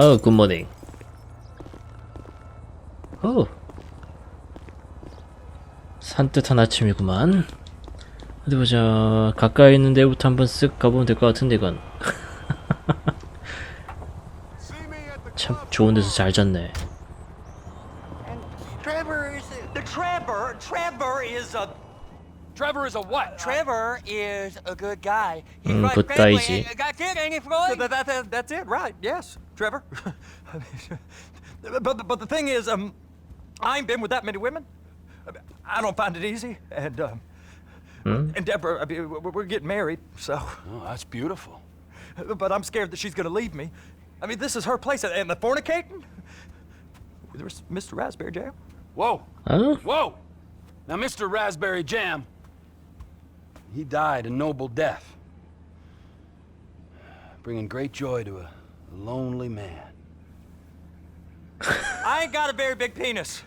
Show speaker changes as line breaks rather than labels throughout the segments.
아우 굿모닝 오 산뜻한 아침이구만 어디 보자 가까이 있는 데부터 한번 쓱 가보면 될 것 같은데 이건 참 좋은 데서 잘 잤네
Trevor is the Trevor. Trevor is a
Trevor is a what?
Trevor is a good guy. He's
음,
right
good
family. Uh, That's it, ain't it, Floyd? That, that, that, that's it, right? Yes, Trevor. but but the thing is, um, I ain't been with that many women. I don't find it easy, and um,
응?
and Deborah, I mean, we're we're getting married, so.
Oh, that's beautiful.
But I'm scared that she's gonna leave me. I mean, this is her place, and the fornicating. There's Mr. Raspberry Jam.
Whoa,
어?
whoa! Now, Mr. Raspberry Jam, he died a noble death, bringing great joy to a lonely man.
I ain't got a very big penis.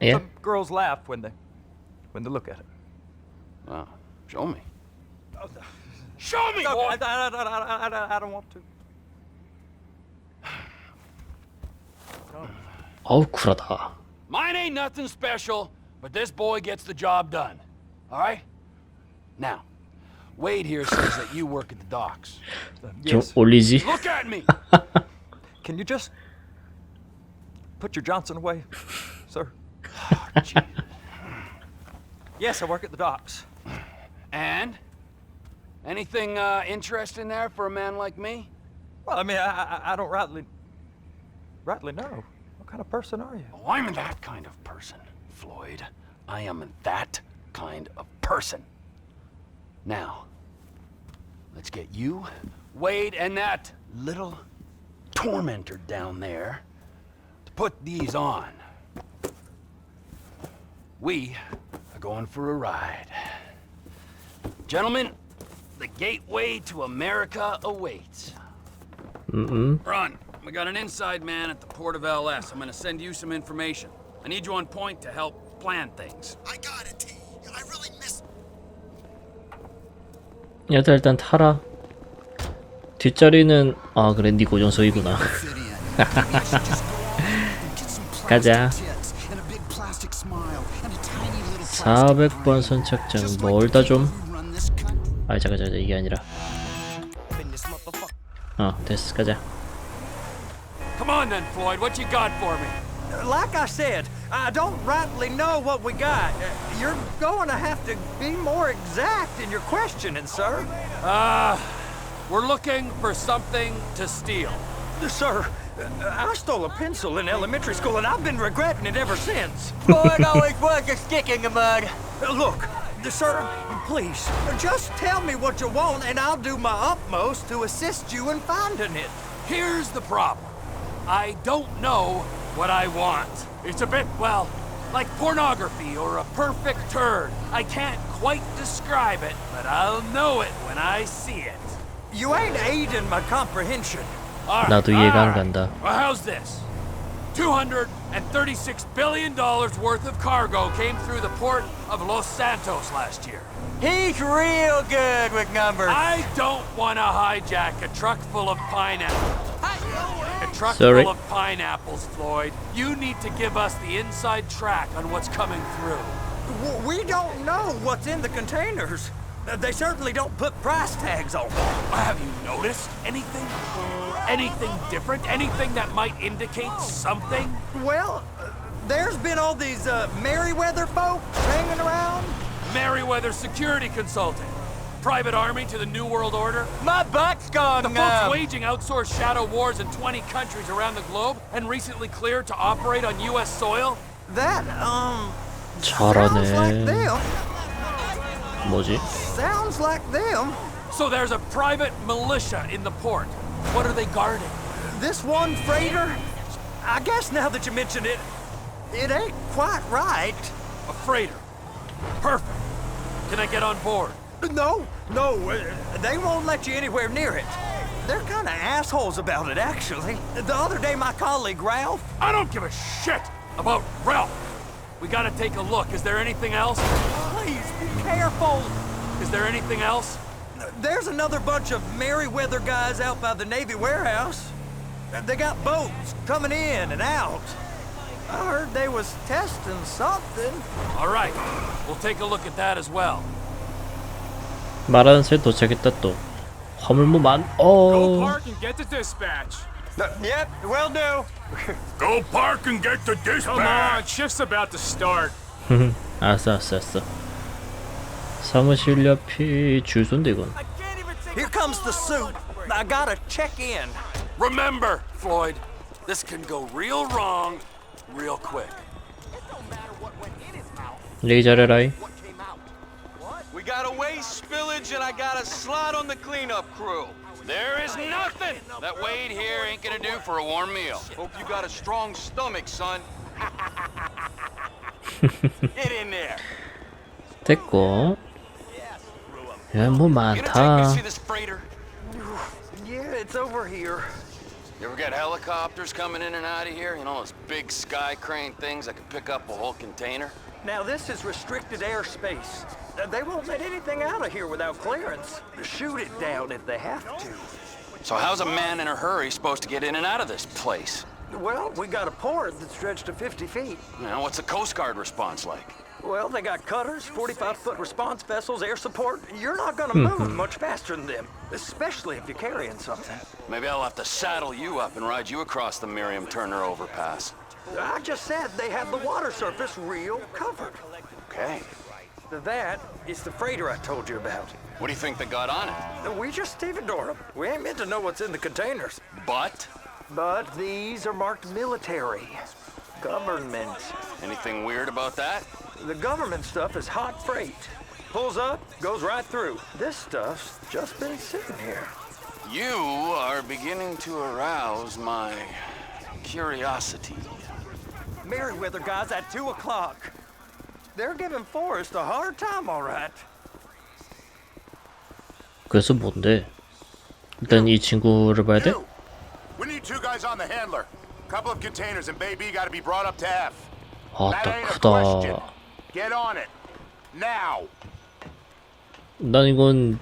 Yeah.
Some girls laugh when they when they look at it.
Ah, show me. Show me.
No, I, I, I, I, don't want to.
Oh,
Mine ain't nothing special, but this boy gets the job done. All right? Now, Wade here says that you work at the docks.
Yes.
Look at me.
Can you just put your Johnson away, sir?
Oh,
yes, I work at the docks.
And anything uh, interesting there for a man like me?
Well, I mean, I, I, I don't rightly, rightly know. What kind of person are you?
Oh, I'm that kind of person, Floyd. I am that kind of person. Now, let's get you, Wade, and that little tormentor down there to put these on. We are going for a ride. Gentlemen, the gateway to America awaits.
음음
Run. We got an inside man at the port of LS. I'm gonna send you some information. I need you on point to help plan things.
I got it, T. I really miss.
얘들 일단 타라 뒷자리는 아 그래 니 고정석이구나
some plastic
가자.
tits and a big plastic smile and a tiny little
400번
plastic
선착장 멀다 좀. 아 잠깐 잠깐 이게 아니라 어 됐어 가자
Come on then, Floyd. What you got for me?
Like I said, I don't rightly know what we got. You're going to have to be more exact in your questioning, sir.
Uh, we're looking for something to steal.
Sir, uh, I stole a pencil in elementary school, and I've been regretting it ever since.
Floyd always was a stick in the mud.
Look, sir, please, just tell me what you want, and I'll do my utmost to assist you in finding it.
Here's the problem. I don't know what I want. It's a bit, well, like pornography or a perfect turd. I can't quite describe it, but I'll know it when I see it.
You ain't aiding my comprehension.
All right,
나도 이해가 안
all right.
간다.
Well, how's this? $236 billion worth of cargo came through the port of Los Santos last year.
He's real good with numbers.
I don't want to hijack a truck full of pineapples. A truck
Sorry.
full of pineapples, Floyd. You need to give us the inside track on what's coming through.
W- We don't know what's in the containers. Uh, They certainly don't put price tags on them.
Have you noticed anything? Anything different? Anything that might indicate something?
Well, uh, there's been all these uh, Merryweather folks hanging around.
Merriweather Security Consulting private army to the New World Order?
My butt's gone
The folks waging outsourced shadow wars in 20 countries around the globe and recently cleared to operate on U.S. soil?
That, um... Sounds like them.
뭐지?
Sounds like them.
So there's a private militia in the port. What are they guarding?
This one freighter? I guess now that you mention it, it ain't quite right.
A freighter. Perfect. Can I get on board?
No, no, uh, they won't let you anywhere near it. They're kind of assholes about it, actually. The other day, my colleague Ralph,
I don't give a shit about Ralph. We gotta take a look. Is there anything else?
please be careful.
Is there anything else?
There's another bunch of Merryweather guys out by the Navy warehouse. They got boats coming in and out. I heard they was testing something.
All right, we'll take a look at that as well.
말하는 새 도착했다 또. 화물무 만.
Go
어.
dispatch.
yep, will do.
Go park and get the dispatch. Come on, shift's about to start.
알았어 알았어 알았어. 사무실 옆이 주소인데 이건.
Here comes the suit. I gotta check in.
Remember, Floyd, this can go real wrong real quick.
레이 잘해라이.
We got a waste spillage and I got a slot on the cleanup crew.
There is nothing that Wade here ain't gonna do for a warm meal.
Hope you got a strong stomach, son. Get in there.
됐고. 야, 뭐
You gonna take me
많다.
to see this freighter?
Yeah, it's over here.
You ever got helicopters coming in and out of here? You know, those big sky crane things that can pick up a whole container?
Now, this is restricted airspace. Uh, They won't let anything out of here without clearance. Shoot it down if they have to.
So how's a man in a hurry supposed to get in and out of this place?
Well, we got a port that's stretched to 50 feet.
Now, what's the Coast Guard response like?
Well, they got cutters, 45-foot response vessels, air support. You're not gonna move much faster than them, especially if you're carrying something.
Maybe I'll have to saddle you up and ride you across the Miriam Turner overpass.
I just said they have the water surface real covered.
Okay.
That is the freighter I told you about.
What do you think they got on it?
We just stevedore them. We ain't meant to know what's in the containers.
But
But these are marked military. Government.
anything weird about that?
The government stuff is hot freight. Pulls up, goes right through. This stuff's just been sitting here.
You are beginning to arouse my curiosity.
Merriweather guys at 2 o'clock. They're giving Forrest a hard time, all right.
그래서 뭔데? 일단 이 친구를 봐야 돼?
We need two guys on the handler. Couple of containers and Baby gotta be brought up to F. That
아따
ain't a question.
크다.
Get on it. Now.
난 이건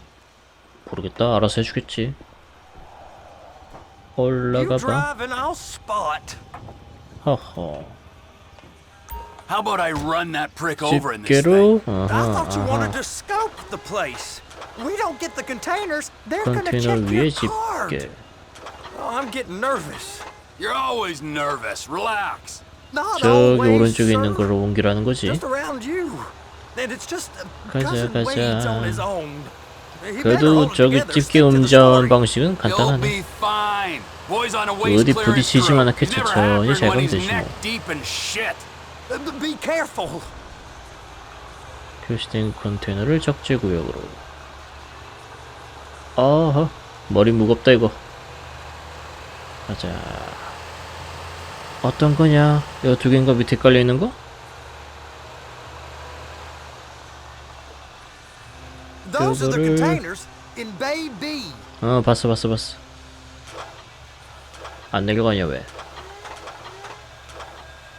모르겠다. 알아서 해주겠지.
You
올라가 봐.
drive and I'll spot.
허허.
How about I run that prick over in this thing?
I thought you wanted to scope the place. We don't get the containers. They're gonna
컨테이너
check
위에
your card.
집게.
Oh, I'm getting nervous.
You're always nervous. Relax.
Not
저기
always,
오른쪽에 있는
sir.
걸 옮기라는 거지.
Just around you. And it's just uh,
가자,
cousin
가자.
Wade's on his own. He better
그래도
hold it
저기
together,
집게
stick to the
운전
story.
방식은
You'll
간단하네.
be fine. Boy's on a waste
어디
clearance
부딪히지만
crew.
않게
never
천천히
happened
잘
when he's
되지
neck
뭐.
deep in shit.
Uh, Be careful.
표시된 컨테이너를 적재 구역으로. 어허, 머리 무겁다 이거. 가자. 어떤 거냐? 이거 두 개인가 밑에 깔려 있는 거?
Those are the
그거를-
containers in Bay B.
어, 봤어, 봤어, 봤어. 안 내려가냐 왜?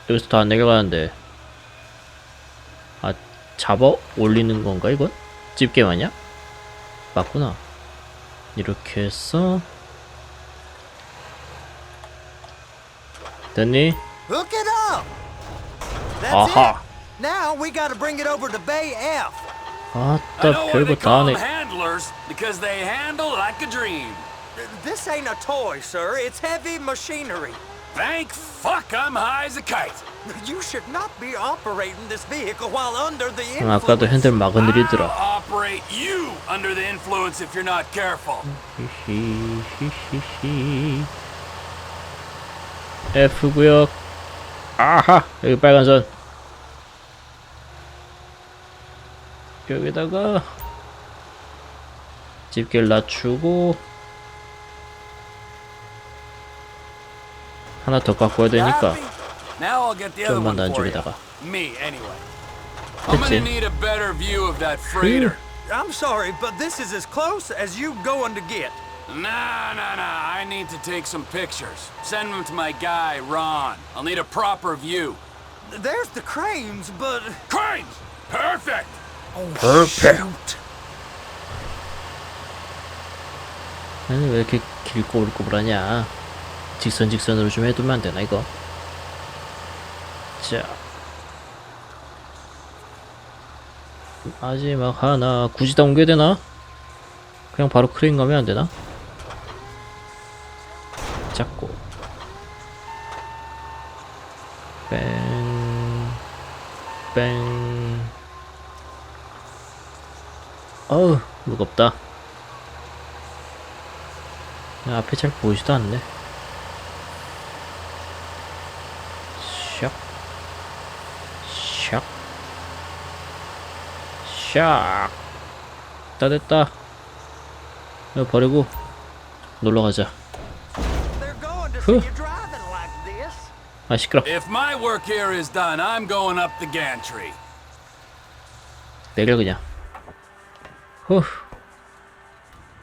여기서 더안 내려가는데. 아, 잡아 올리는 건가 이건? 집게 마냐? 맞구나. 이렇게 해서 됐니?
Hook it up. That's
아하.
it. Now we got to bring it over to Bay F.
아따 별거 다 하네.
handlers because they handle like a dream.
This ain't a toy, sir. It's heavy machinery.
Thank fuck I'm high as a kite.
You should not be operating this vehicle while under the
응, 아까도
influence.
핸들 막 건드리더라.
I'll operate you under the influence if you're not careful.
히히히히히. F 구역. 아하 여기 빨간 선. 여기다가 집게를 낮추고 하나 더 갖고 와야 되니까
Now I'll get the other
좀만
one
더
for you.
안쪽에다가.
Me, anyway. I'm
그치?
gonna need a better view of that freighter.
I'm sorry, but this is as close as you going to get.
Nah, nah, nah. I need to take some pictures. Send them to my guy, Ron. I'll need a proper view.
There's the cranes, but
Cranes! Perfect!
Perfect. 아니 왜 이렇게 길고 울고불하냐 직선 직선으로 좀 해두면 안 되나 이거? 자 마지막 하나 굳이 다 옮겨야 되나? 그냥 바로 크레인 가면 안 되나? 잡고 뺑, 뺑. 어우, 무겁다. 야, 앞에 잘 보이지도 않네. 샥. 샥. 샥. 다 됐다. 이거 버리고 놀러 가자.
They're going to
Huh.
see you driving like this.
아, 시끄러. 내려 그냥. 후.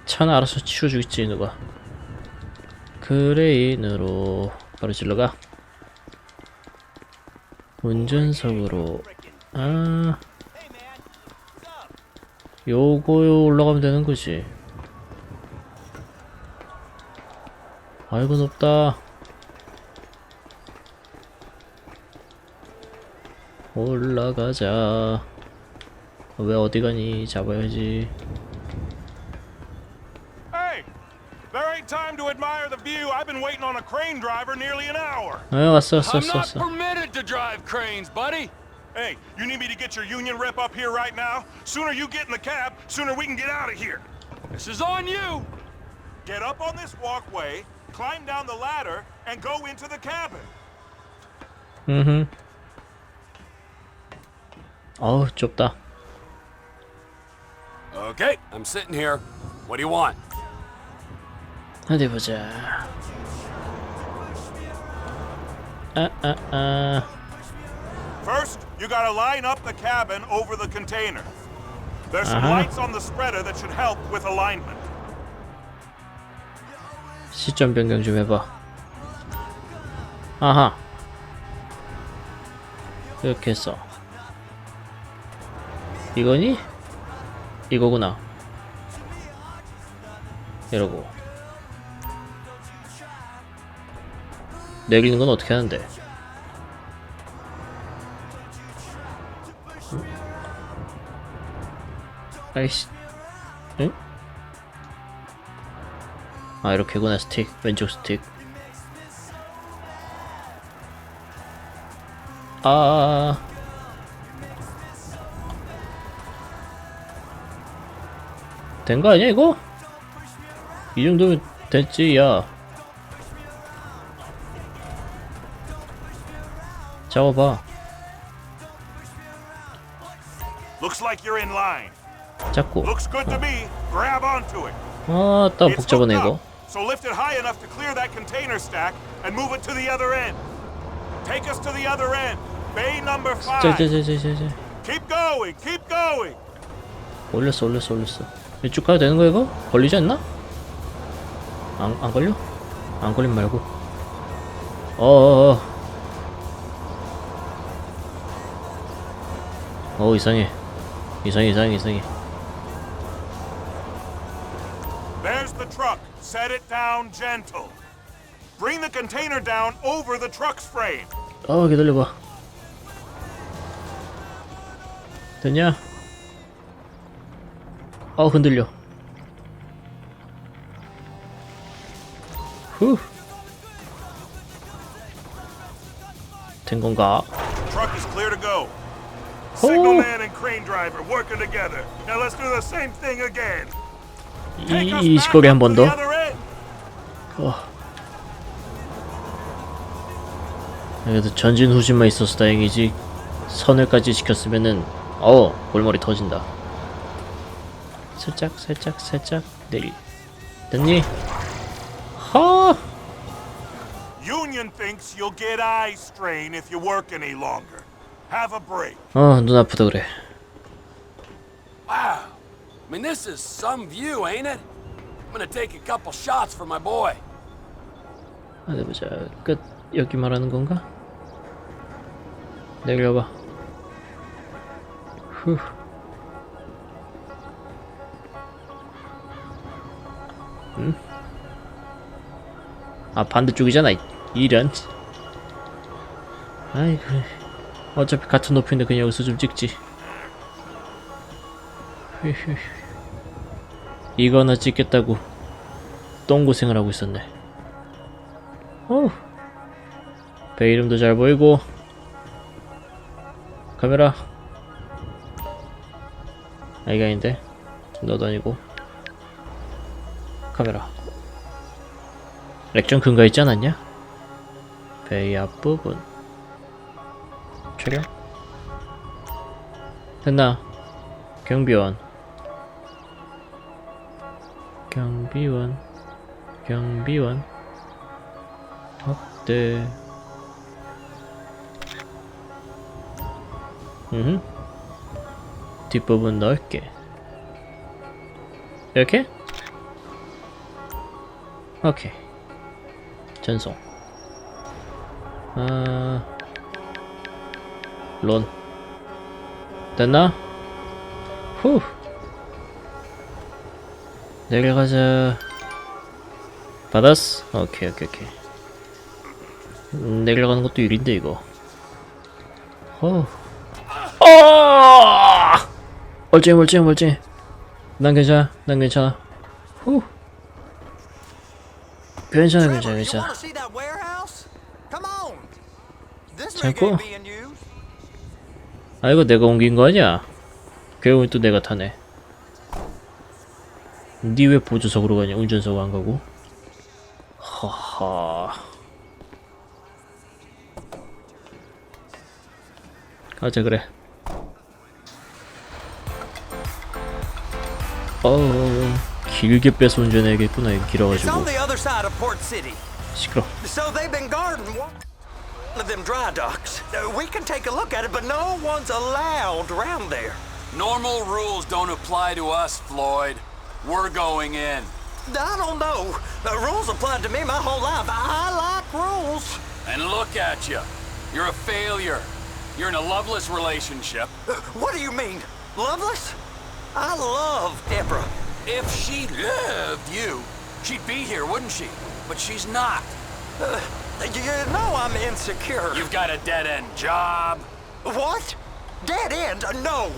차는 알아서 치워주겠지 누가. 크레인으로 바로 질러가. 운전석으로. 아. 요거 올라가면 되는 거지. 아이고 높다. 올라가자. 왜 어디 가니? 잡아야지.
Time to admire the view. I've been waiting on a crane driver nearly an hour.
아, 왔어, 왔어,
I'm
왔어,
not
왔어.
permitted to drive cranes, buddy.
Hey, you need me to get your union rep up here right now? Sooner you get in the cab, sooner we can get out of here.
This is on you.
Get up on this walkway, climb down the ladder, and go into the cabin.
음. 어우, 좁다.
Okay, I'm sitting here. What do you want?
어디 보자. 아, 아, 아.
First, you gotta line up the cabin over the container. There's some
Uh-huh.
lights on the spreader that should help with alignment.
시점 변경 좀 해봐. 아하. 이렇게 했어. 이거니? 이거구나. 이러고. 내리는 건 어떻게 하는데? 아이씨. 응? 아 이렇게구나 스틱 왼쪽 스틱 아 된 거 아니야 이거? 이 정도면 됐지 야 잡아봐
Looks like you're in line.
잡고. 아따 복잡하네 이거
So lift it high enough to clear that container stack and move it to the other end. Take us to the other end. Bay number five.
자자자 자 자 자
Keep going. Keep going.
올렸어 올렸어 올렸어 이쪽 가도 되는 거야 이거? 걸리지 않나? 안, 안 걸려? 안 걸림 말고 어어어 어 이상해 이상해 이상해 이상해
Set it down gentle. Bring the container down over the truck's frame.
어 기다려봐 됐냐? 어 흔들려 후. 된 건가?
Truck is clear to go.
Oh.
Signalman and crane driver working together. Now let's do the same thing again. Take us
이, 이
back
시골에 한
up
번
to the
더. 어. 그래도 전진 후진만 있어서 다행이지 선을까지 지켰으면은 어 골머리 터진다 살짝 살짝 살짝 내리 됐니? 하
Union thinks you'll get eye strain if you work any longer. Have a break.
어, 눈 아프다 그래.
Wow. I mean, this is some view, ain't it? Gonna take a couple shots for my boy.
어디 보자. 끝. 여기 말하는 건가? 내려봐. 후. 응? 아 반대쪽이잖아 이- 이런 아이고 어차피 같은 높이인데 그냥 여기서 좀 찍지 휴휴. 이거나 찍겠다고 똥고생을 하고 있었네. 어우 배 이름도 잘 보이고. 카메라. 아 이게 아닌데? 너도 아니고. 카메라. 렉좀 근거 있지 않았냐? 배의 앞부분. 촬영? 됐나? 경비원 경비원 경비원. 확대 음 뒷부분 넓게. 이렇게? 오케이. 전송. 아... 론. 됐나? 후 내려가자. 받았어? 오케이 오케이 오케이. 음, 내려가는 것도 일인데 이거. 어. 어! 멀쩡해 멀쩡해 멀쩡해. 난 괜찮아 난 괜찮아. 후. 괜찮아 괜찮아 괜찮아.
used.
아 이거 내가 옮긴 거 아니야? 결국엔 또 내가 타네 니 왜 보조석으로 가냐 운전석 안 가고 하하 가자 그래 어 길게 빼서 운전해야겠구나 이거 길어가지고. 시끄러
So they've been guarding one of them dry docks. Uh, we can take a look at it, but no one's allowed around there.
Normal rules don't apply to us, Floyd. We're going in.
I don't know. The rules applied to me my whole life. I like rules.
And look at you. You're a failure. You're in a loveless relationship.
Uh, What do you mean? Loveless? I love Deborah.
If she loved you, she'd be here, wouldn't she? But she's not.
Uh, you know I'm insecure.
You've got a dead end job.
What? Dead end? No.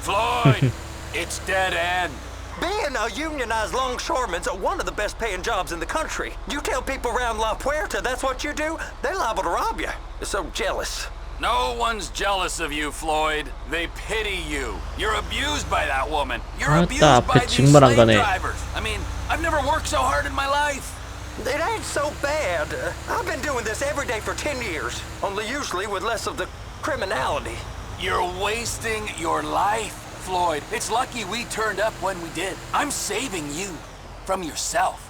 Floyd, it's dead end.
Being a unionized longshoreman's one of the best paying jobs in the country. You tell people around La Puerta that's what you do, they're liable to rob you. They're so jealous.
No one's jealous of you, Floyd. They pity you. You're abused by that woman. You're
아따,
abused
앞에
by these
정말 안
slave
가네.
drivers. I mean, I've never worked so hard in my life.
It ain't so bad. Uh, I've been doing this every day for 10 years, only usually with less of the criminality.
You're wasting your life, Floyd. It's lucky we turned up when we did. I'm saving you from yourself.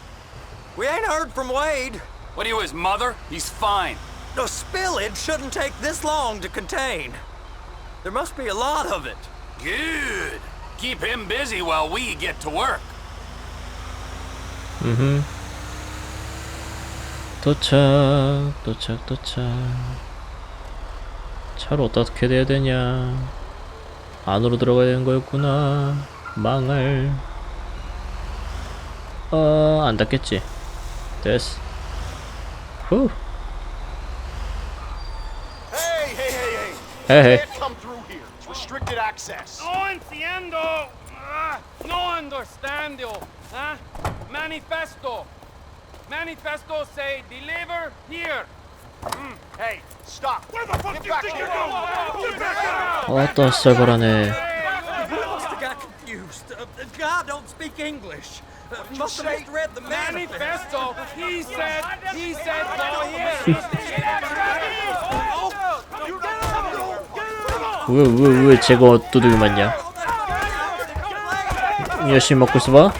We ain't heard from Wade.
What are you, his mother? He's fine.
The spillage shouldn't take this long to contain. There must be a lot of it.
Good. Keep him busy while we get to work.
음. 도착, 도착, 도착. 차를 어떻게 돼야 되냐? 안으로 들어가야 되는 거였구나. 망할. 어, 안 닿겠지. 됐어. 후.
Hey, hey, hey, hey!
헤헤.
Restricted access.
No entiendo. Ah, no understando. Huh? Manifesto. Manifesto say deliver here.
아따 쌀바라네. 왜왜왜 제가 두들기 맞냐? 열심히 먹고 있어봐.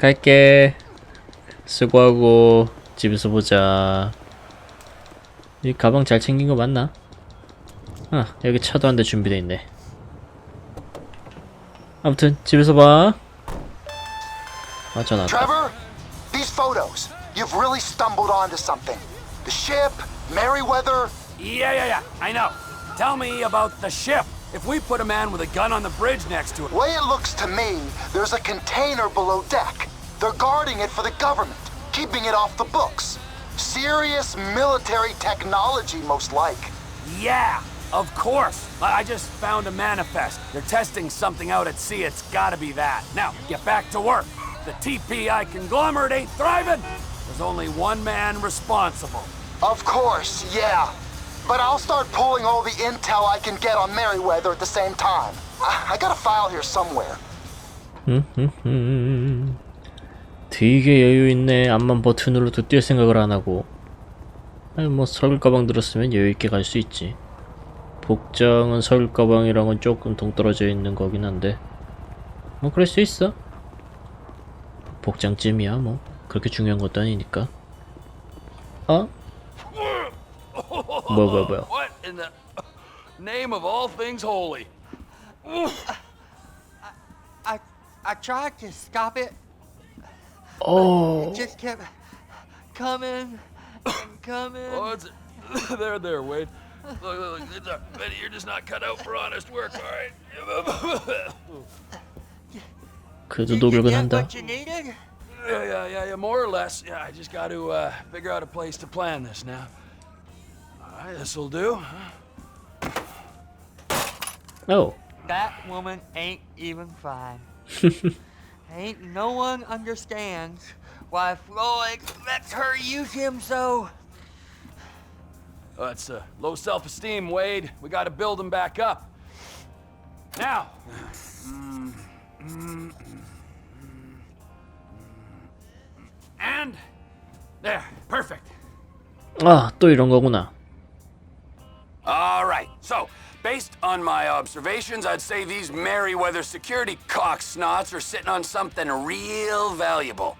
갈게. 수고하고 집에서 보자. 이 가방 잘 챙긴 거 맞나? 아 여기 차도 한 대 준비돼 있네. 아무튼 집에서 봐. 아 전화. 왔다.
Trevor, these photos. You've really stumbled onto something. The ship, Merryweather.
Yeah, yeah, yeah. I know. Tell me about the ship. If we put a man with a gun on the bridge next to it,
Way it looks to me, there's a container below deck. They're guarding it for the government, keeping it off the books. Serious military technology, most like.
yeah, of course. I I just found a manifest. They're testing something out at sea. It's gotta be that. Now, get back to work. The TPI conglomerate ain't thriving. There's only one man responsible.
Of course, yeah. But I'll start pulling all the intel I can get on Merryweather at the same time. I, I got a file here somewhere.
음, 되게 여유 있네. 암만 버튼으로도 뛸 생각을 안 하고. 아니 뭐 서울 가방 들었으면 여유 있게 갈 수 있지. 복장은 서울 가방이랑은 조금 동떨어져 있는 거긴 한데. 뭐 그럴 수 있어. 복장쯤이야 뭐 그렇게 중요한 것도 아니니까. 어? 뭐야 뭐야 뭐야.
What in the name of all things holy?
I I tried to stop it.
어.
It just kept coming and coming.
Oh, it's, there, there, Wade. Look, look, look, it's a, Betty, you're just not cut out for honest work, all right?
그래도
Did you
노력은
get
한다.
what you needed?
yeah, yeah, yeah, yeah, more or less. Yeah, I just got to uh, figure out a place to plan this now. All right, this'll do.
어.
That woman ain't even fine. ain't no one understands why Floyd lets her use him so.
Oh, that's uh, low self-esteem, Wade. We got to build him back up. Now. And there, perfect.
아, 또 이런 거구나.
All right. So, based on my observations, I'd say these Merryweather security cock snots are sitting on something real valuable.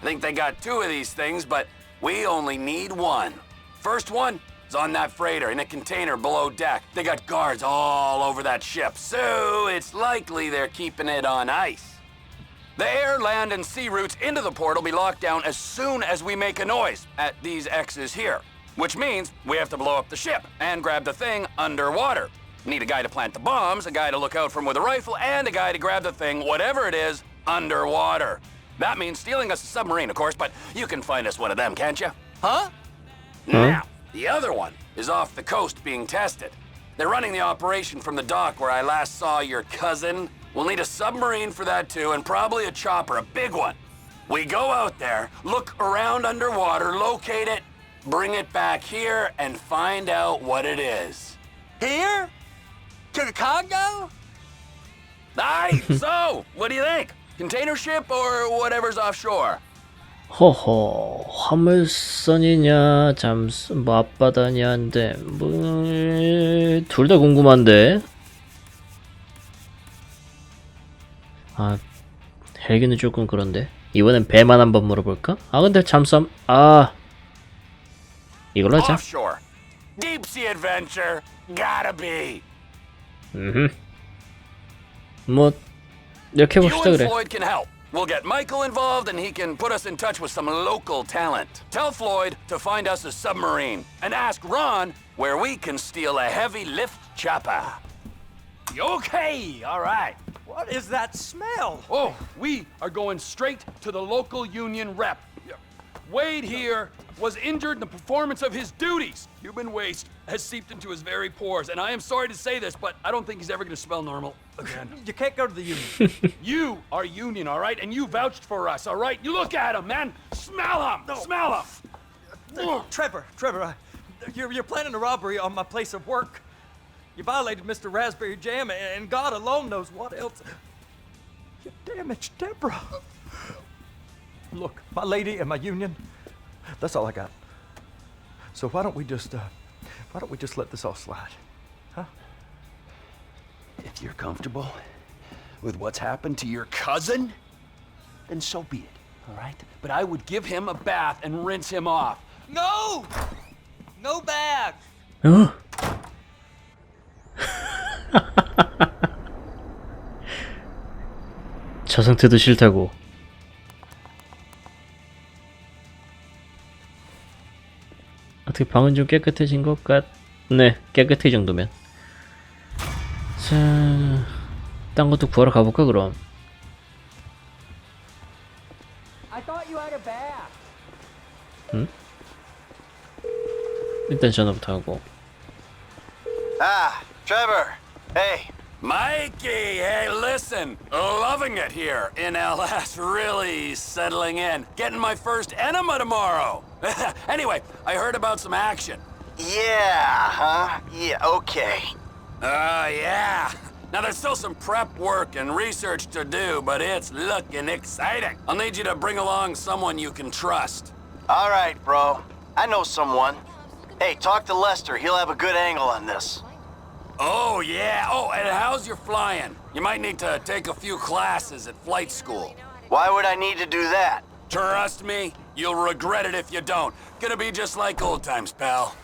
I think they got two of these things, but we only need one. First one is on that freighter in a container below deck. They got guards all over that ship, so it's likely they're keeping it on ice. The air, land, and sea routes into the port will be locked down as soon as we make a noise at these X's here. Which means we have to blow up the ship and grab the thing underwater. Need a guy to plant the bombs, a guy to look out from with a rifle, and a guy to grab the thing, whatever it is, underwater. That means stealing us a submarine, of course, but you can find us one of them, can't you?
Huh?
Now, the other one is off the coast being tested. They're running the operation from the dock where I last saw your cousin. We'll need a submarine for that too, and probably a chopper, a big one. We go out there, look around underwater, locate it, bring it back here, and find out what it is.
Here? To the Congo?
Aye, so, what do you think? Container ship or whatever's offshore?
허허 화물선이냐 잠수 뭐 앞바다냐인데 뭐둘 다 궁금한데 아 헬기는 조금 그런데 이번엔 배만 한번 물어볼까? 아 근데 잠수함 아 이걸로 하자
Offshore. Deep sea adventure. Gotta be.
음흠 뭐 이렇게
You
해봅시다
and
그래
Floyd can help. We'll get Michael involved and he can put us in touch with some local talent. Tell Floyd to find us a submarine and ask Ron where we can steal a heavy lift chopper.
Okay, all right.
What is that smell?
Oh, we are going straight to the local union rep. Wade here was injured in the performance of his duties. Human waste has seeped into his very pores, and I am sorry to say this, but I don't think he's ever going to smell normal again.
You can't go to the union.
you are union, all right, and you vouched for us, all right? You look at him, man. Smell him. Smell him.
Trevor, Trevor, I, you're, you're planning a robbery on my place of work. You violated Mr. Raspberry Jam, and God alone knows what else. You damaged Deborah. Look, my lady and my union, that's all I got. So why don't we just, uh, why don't we just let this all slide? Huh?
If you're comfortable with what's happened to your cousin, then so be it, all right? But I would give him a bath and rinse him off.
No! No bags!
어? 저 상태도 싫다고 어떻게 방은 좀 깨끗해진 것 같네 깨끗해 이 정도면 자, 딴 것도 구하러 가볼까 그럼? 응? 일단 전화부터 하고.
Ah, Trevor. Hey.
Mikey, hey, listen. Loving it here in LS. Really settling in. Getting my first enema tomorrow. anyway, I heard about some action.
Yeah, huh? Yeah, okay.
Uh, yeah. Now, there's still some prep work and research to do, but it's looking exciting. I'll need you to bring along someone you can trust.
All right, bro. I know someone. Hey, talk to Lester. He'll have a good angle on this.
Oh, yeah. Oh, and how's your flying? You might need to take a few classes at flight school.
Why would I need to do that?
Trust me, you'll regret it if you don't. Gonna be just like old times, pal.